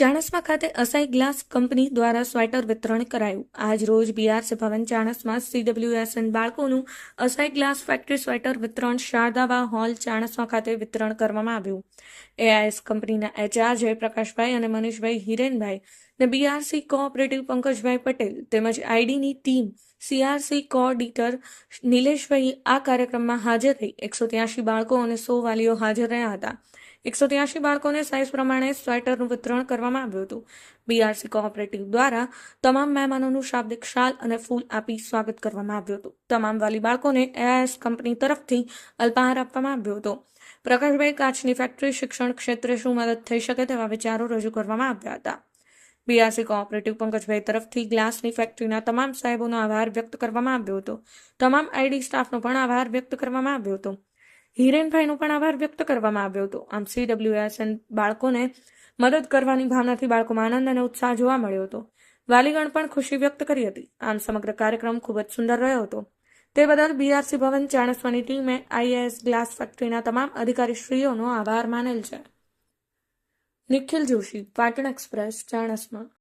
ચાણસ્મા ખાતે Asahi glass company દ્વારા sweater વિતરણ કરાયું. આજ રોજ બીઆરસી ભવન ચાણસ્મા સીડબ્લ્યુએસએન બાળકોનું અસાઈ ગ્લાસ ફેક્ટરી સ્વેટર વિતરણ શારદાવા હોલ ચાણસ્મા ખાતે વિતરણ કરવામાં આવ્યું. એઆઈએસ કંપનીના એચઆર જયપ્રકાશભાઈ અને મનીષભાઈ હિરેનભાઈ ને બીઆરસી કોઓપરેટિવ પંકજભાઈ પટેલ તેમજ આઈડીની ટીમ સીઆરસી કોઓર્ડિનેટર નિલેશભાઈ આ કાર્યક્રમમાં હાજર રહી. એકસો ત્યાસી બાળકો અને સો વાલીઓ હાજર રહ્યા હતા. એકસો ત્યાસી બાળકોને સાઇઝ પ્રમાણે સ્વેટરનું વિતરણ કરવામાં આવ્યું હતું. બીઆરસી કોઓપરેટિવ દ્વારા તમામ મહેમાનોનું શાબ્દિક શાલ અને ફૂલ આપી સ્વાગત કરવામાં આવ્યું હતું. તમામ વાલી બાળકોને એઆઈએસ કંપની તરફથી અલ્પાહાર આપવામાં આવ્યો હતો. પ્રકાશભાઈ કાચની ફેક્ટરી શિક્ષણ ક્ષેત્રે શું મદદ થઈ શકે તેવા વિચારો રજૂ કરવામાં આવ્યા હતા. બીઆરસી કોઓપરેટિવ પંકજભાઈ તરફથી ગ્લાસની ફેક્ટરીના તમામ સાહેબોનો આભાર વ્યક્ત કરવામાં આવ્યો હતો. તમામ આઈડી સ્ટાફનો પણ આભાર વ્યક્ત કરવામાં આવ્યો હતો. હિરેનભાઈનો પણ આભાર વ્યક્ત કરવામાં આવ્યો હતો. આમ સીડબ્લ્યુએસએન બાળકોને મદદ કરવાની ભાવનાથી બાળકોમાં આનંદ અને ઉત્સાહ જોવા મળ્યો હતો. વાલીગણ પણ ખુશી વ્યક્ત કરી હતી. આમ સમગ્ર કાર્યક્રમ ખૂબ જ સુંદર રહ્યો હતો. તે બદલ બીઆરસી ભવન ચાણસ્વાની ટીમે આઈએએસ ગ્લાસ ફેક્ટરીના તમામ અધિકારીશ્રીઓનો આભાર માનેલ છે. નિખિલ જોશી, પાટણ એક્સપ્રેસ, ચાણસ્મા.